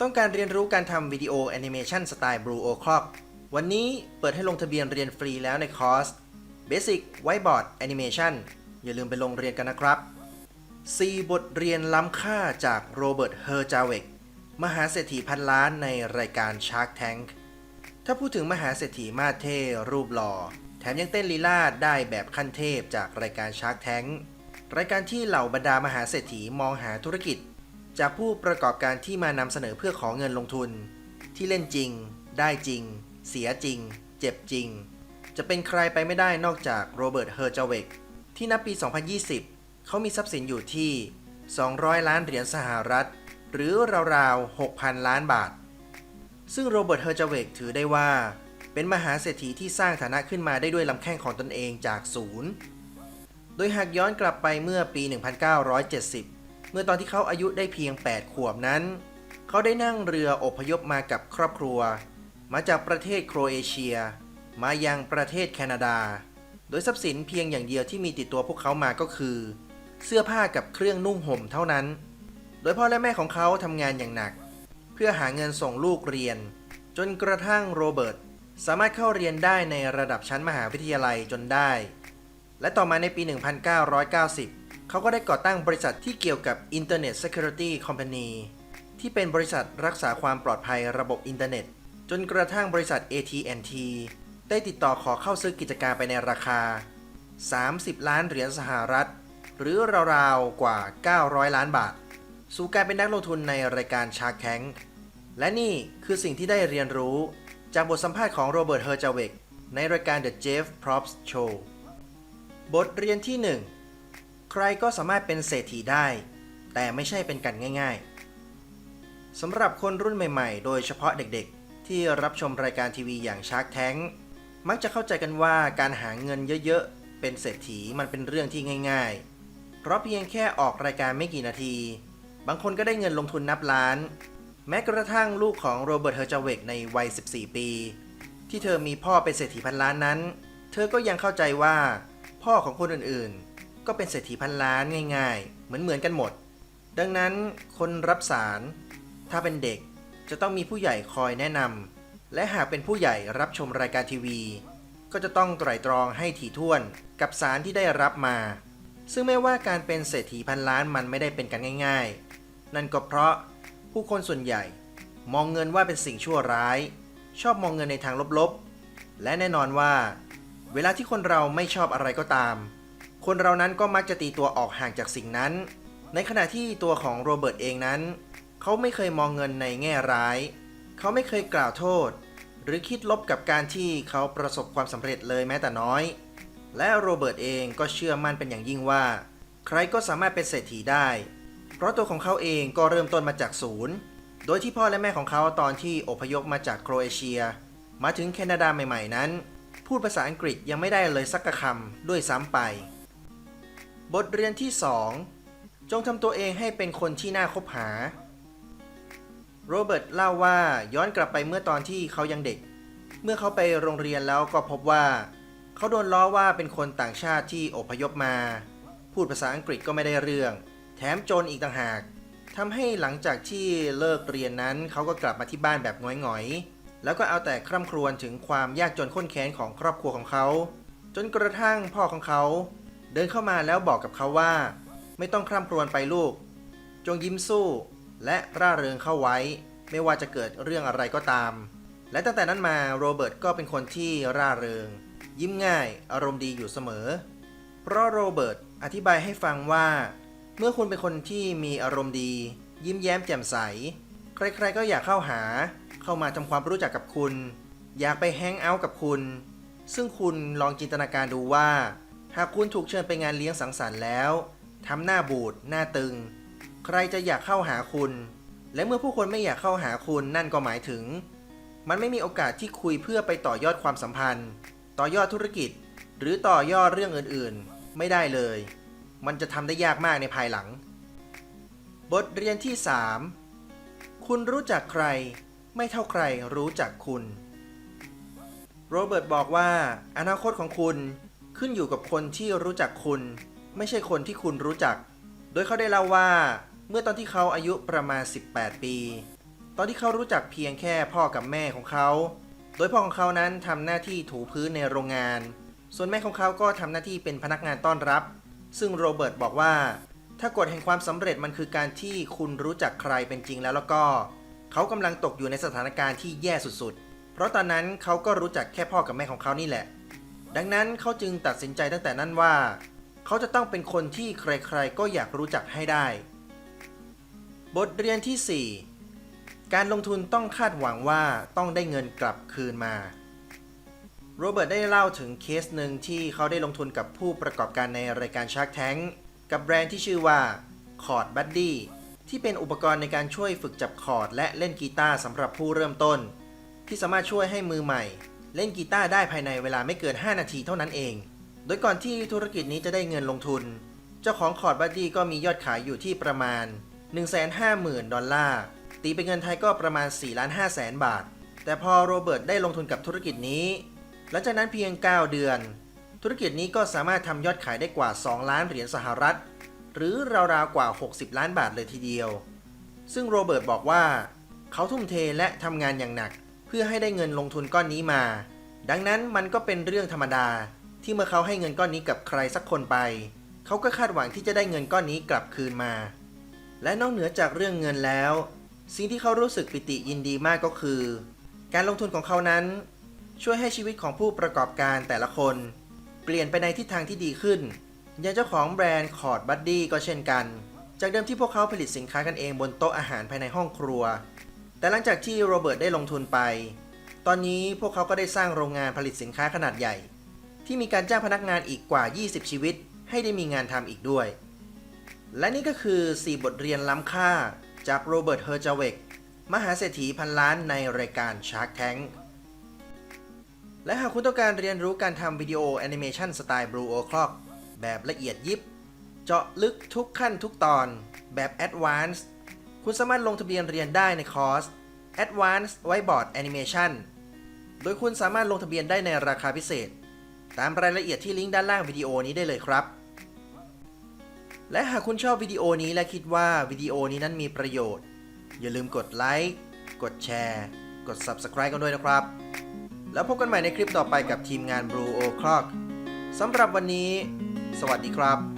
ต้องการเรียนรู้การทำวิดีโอแอนิเมชันสไตล์ Blue O'Clock วันนี้เปิดให้ลงทะเบียนเรียนฟรีแล้วในคอร์ส Basic Whiteboard Animation อย่าลืมไปลงเรียนกันนะครับ 4 บทเรียนล้ำค่าจากโรเบิร์ต เฮอร์จาเวก มหาเศรษฐีพันล้านในรายการ Shark Tank ถ้าพูดถึงมหาเศรษฐีมาเท่รูปหล่อ แถมยังเต้นลีลาดได้แบบขั้นเทพจากรายการ Shark Tank รายการที่เหล่าบรรดามหาเศรษฐีมองหาธุรกิจ จากผู้ประกอบการที่มานำเสนอเพื่อขอเงินลงทุน ที่เล่นจริง ได้จริง เสียจริง เจ็บจริง จะเป็นใครไปไม่ได้นอกจากโรเบิร์ตเฮอร์เจเวกที่นับปี 2020 เขามีทรัพย์สินอยู่ที่ 200 ล้านเหรียญสหรัฐ หรือราวๆ 6,000 ล้านบาท ซึ่งโรเบิร์ตเฮอร์เจเวกถือได้ว่า เป็นมหาเศรษฐีที่สร้างฐานะขึ้นมาได้ด้วยลำแข้งของตนเองจากศูนย์ โดยหากย้อนกลับไปเมื่อปี 1970 เมื่อตอนที่เขาอายุได้เพียง 8 ขวบนั้น เขาได้นั่งเรืออพยพมากับครอบครัว มาจากประเทศโครเอเชีย มายังประเทศแคนาดา โดยทรัพย์สินเพียงอย่างเดียวที่มีติดตัวพวกเขามาก็คือ เสื้อผ้ากับเครื่องนุ่งห่มเท่านั้น โดยพ่อและแม่ของเขาทำงานอย่างหนัก เพื่อหาเงินส่งลูกเรียน จนกระทั่งโรเบิร์ตสามารถเข้าเรียนได้ในระดับชั้นมหาวิทยาลัยจนได้ และต่อมาในปี 1990 เขาก็ได้ก่อตั้งบริษัทที่เกี่ยวกับ Internet Security Company ที่เป็นบริษัทรักษาความปลอดภัยระบบอินเทอร์เน็ต จนกระทั่งบริษัท AT&T ได้ติดต่อขอเข้าซื้อกิจการไปในราคา 30 ล้านเหรียญสหรัฐ หรือราวๆ กว่า 900 ล้านบาท สู่การเป็นนักลงทุนในรายการ Shark Tank และนี่คือสิ่งที่ได้เรียนรู้ จากบทสัมภาษณ์ของโรเบิร์ต เฮอร์จาเวกในรายการ The Jeff Probst Show บทเรียนที่ 1 ใครก็สามารถเป็นเศรษฐีได้ แต่ไม่ใช่เป็นกันง่ายๆสำหรับคนรุ่นใหม่ๆ โดยเฉพาะเด็กๆ ที่รับชมรายการทีวีอย่าง Shark Tank มักจะเข้าใจกันว่าการหาเงินเยอะๆ เป็นเศรษฐีมันเป็นเรื่องที่ง่าย ๆ เพราะเพียงแค่ออกรายการไม่กี่นาที บางคนก็ได้เงินลงทุนนับล้าน แม้กระทั่งลูกของโรเบิร์ตเฮอร์จเวกในวัย 14 ปี ที่เธอมีพ่อเป็นเศรษฐีพันล้านนั้น เธอก็ยังเข้าใจว่า พ่อของคนอื่นๆ ก็เป็นเศรษฐีพันล้านง่ายๆ เหมือนเหมือนๆกันหมด ดังนั้นคนรับสาร ถ้าเป็นเด็กจะต้องมีผู้ใหญ่คอยแนะนำและหากเป็นผู้ใหญ่รับชมรายการทีวี ก็จะต้องไตร่ตรองให้ถี่ถ้วนกับสารที่ได้รับมา ซึ่งไม่ว่าการเป็นเศรษฐีพันล้านมันไม่ได้เป็นกันง่าย ๆ นั่นก็เพราะผู้คนส่วนใหญ่ มองเงินว่าเป็นสิ่งชั่วร้าย ชอบมองเงินในทางลบๆ และแน่นอนว่า เวลาที่คนเราไม่ชอบอะไรก็ตาม คนเรานั้นก็มักจะตีตัวออกห่างจากสิ่งนั้น ในขณะที่ตัวของโรเบิร์ตเองนั้น เขาไม่เคยมองเงินในแง่ร้าย เขาไม่เคยกล่าวโทษ หรือคิดลบกับการที่เขาประสบความสำเร็จเลยแม้แต่น้อย และโรเบิร์ตเองก็เชื่อมั่นเป็นอย่างยิ่งว่า ใครก็สามารถเป็นเศรษฐีได้ เพราะตัวของเขาเองก็เริ่มต้นมาจากศูนย์ โดยที่พ่อและแม่ของเขาตอนที่อพยพมาจากโครเอเชีย มาถึงแคนาดาใหม่ ๆ นั้น พูดภาษาอังกฤษยังไม่ได้เลยสักคำด้วยซ้ำไป บทเรียนที่ 2 จงทำตัวเองให้เป็นคนที่น่าคบหา โรเบิร์ตเล่าว่าย้อนกลับไปเมื่อตอนที่เขายังเด็ก เมื่อเขาไปโรงเรียนแล้วก็พบว่า เขาโดนล้อว่าเป็นคนต่างชาติที่อพยพมา พูดภาษาอังกฤษก็ไม่ได้เรื่อง แถมจนอีกต่างหากทำให้หลังจากที่เลิกเรียนนั้น เขาก็กลับมาที่บ้านแบบหงอยๆ แล้วก็เอาแต่คร่ำครวญถึงความยากจนข้นแค้นของครอบครัวของเขา จนกระทั่งพ่อของเขา เดินเข้ามาแล้วบอกกับเขาว่า ไม่ต้องคร่ำครวญไปลูก จงยิ้มสู้ และร่าเริงเข้าไว้ ไม่ว่าจะเกิดเรื่องอะไรก็ตาม และตั้งแต่นั้นมาโรเบิร์ตก็เป็นคนที่ร่าเริง ยิ้มง่ายอารมณ์ดีอยู่เสมอ เพราะโรเบิร์ตอธิบายให้ฟังว่า เมื่อคุณเป็นคนที่มีอารมณ์ดี ยิ้มแย้มแจ่มใส ใครๆก็อยากเข้าหา เข้ามาทำความรู้จักกับคุณ อยากไปแฮงเอาท์กับคุณ ซึ่งคุณลองจินตนาการดูว่า หากคุณถูกเชิญไปงานเลี้ยงสังสรรค์แล้วทำหน้าบูดหน้าตึง ใครจะอยากเข้าหาคุณ และเมื่อผู้คนไม่อยากเข้าหาคุณนั่นก็หมายถึง มันไม่มีโอกาสที่คุยเพื่อไปต่อยอดความสัมพันธ์ ต่อยอดธุรกิจ หรือต่อยอดเรื่องอื่นๆ ไม่ได้เลย มันจะทำได้ยากมากในภายหลัง บทเรียนที่ 3 คุณรู้จักใคร ไม่เท่าใครรู้จักคุณ โรเบิร์ตบอกว่า อนาคตของคุณ ขึ้นอยู่กับคนที่รู้จักคุณ ไม่ใช่คนที่คุณรู้จัก โดยเขาได้เล่าว่า เมื่อตอนที่เขาอายุประมาณ 18 ปี ตอนที่เขารู้จักเพียงแค่พ่อกับแม่ของเขา โดยพ่อของเขานั้นทำหน้าที่ถูพื้นในโรงงาน ส่วนแม่ของเขาก็ทำหน้าที่เป็นพนักงานต้อนรับ ซึ่งโรเบิร์ตบอกว่า ถ้ากฎแห่งความสำเร็จมันคือการที่คุณรู้จักใครเป็นจริงแล้วแล้วก็ เขากำลังตกอยู่ในสถานการณ์ที่แย่สุดๆ เพราะตอนนั้นเขาก็รู้จักแค่พ่อกับแม่ของเขานี่แหละ ดังนั้นเขาจึงตัดสินใจตั้งแต่นั้นว่า เขาจะต้องเป็นคนที่ใครๆก็อยากรู้จักให้ได้ บทเรียนที่ 4 การลงทุนต้องคาดหวังว่าต้องได้เงินกลับคืนมาโรเบิร์ตได้เล่าถึงเคสหนึ่งที่เขาได้ลงทุนกับผู้ประกอบการในรายการ Shark Tank กับแบรนด์ที่ชื่อว่า Chord Buddy ที่เป็นอุปกรณ์ในการช่วยฝึกจับคอร์ดและเล่นกีตาร์สำหรับผู้เริ่มต้น ที่สามารถช่วยให้มือใหม่ เล่นกีตาร์ได้ภายในเวลาไม่เกิน 5 นาทีเท่านั้นเอง โดยก่อนที่ธุรกิจนี้จะได้เงินลงทุน เจ้าของคอร์ดบัดดี้ก็มียอดขายอยู่ที่ประมาณ 150,000 ดอลลาร์ ตีเป็นเงินไทยก็ประมาณ4ล้าน5แสนบาท แต่พอโรเบิร์ตได้ลงทุนกับธุรกิจนี้ หลังจากนั้นเพียง 9 เดือน ธุรกิจนี้ก็สามารถทำยอดขายได้กว่า 2 ล้านเหรียญสหรัฐ หรือราวๆกว่า 60 ล้านบาทเลยทีเดียว ซึ่งโรเบิร์ตบอกว่า เขาทุ่มเทและทำงานอย่างหนัก เพื่อให้ได้เงินลงทุนก้อนนี้มา ดังนั้นมันก็เป็นเรื่องธรรมดา ที่เมื่อเขาให้เงินก้อนนี้กับใครสักคนไป เขาก็คาดหวังที่จะได้เงินก้อนนี้กลับคืนมา และนอกเหนือจากเรื่องเงินแล้ว สิ่งที่เขารู้สึกปิติยินดีมากก็คือ การลงทุนของเขานั้น ช่วยให้ชีวิตของผู้ประกอบการแต่ละคน เปลี่ยนไปในทิศทางที่ดีขึ้นอย่างเจ้าของแบรนด์คอร์ดบัดดี้ก็เช่นกัน จากเดิมที่พวกเขาผลิตสินค้ากันเองบนโต๊ะอาหารภายในห้องครัว แต่หลังจากที่โรเบิร์ตได้ลงทุนไป ตอนนี้พวกเขาก็ได้สร้างโรงงานผลิตสินค้าขนาดใหญ่ ที่มีการจ้างพนักงานอีกกว่า 20 ชีวิต ให้ได้มีงานทำอีกด้วย และนี่ก็คือ 4 บทเรียนล้ำค่าจากโรเบิร์ต เฮอร์จาเวก มหาเศรษฐีพันล้านในรายการ Shark Tank และหากคุณต้องการเรียนรู้การทำวิดีโอแอนิเมชันสไตล์ Blue O'Clock แบบละเอียดยิบ เจาะลึกทุกขั้นทุกตอน แบบ Advanced คุณสามารถลงทะเบียนเรียนได้ในคอร์ส Advanced Whiteboard Animation โดยคุณสามารถลงทะเบียนได้ในราคาพิเศษ ตามรายละเอียดที่ลิงก์ด้านล่างวิดีโอนี้ได้เลยครับ และหากคุณชอบวิดีโอนี้และคิดว่าวิดีโอนี้นั้นมีประโยชน์ อย่าลืมกดไลค์กดแชร์กด Subscribe กันด้วยนะครับ แล้วพบกันใหม่ในคลิปต่อไปกับทีมงาน Blue O'Clock สำหรับวันนี้ สวัสดีครับ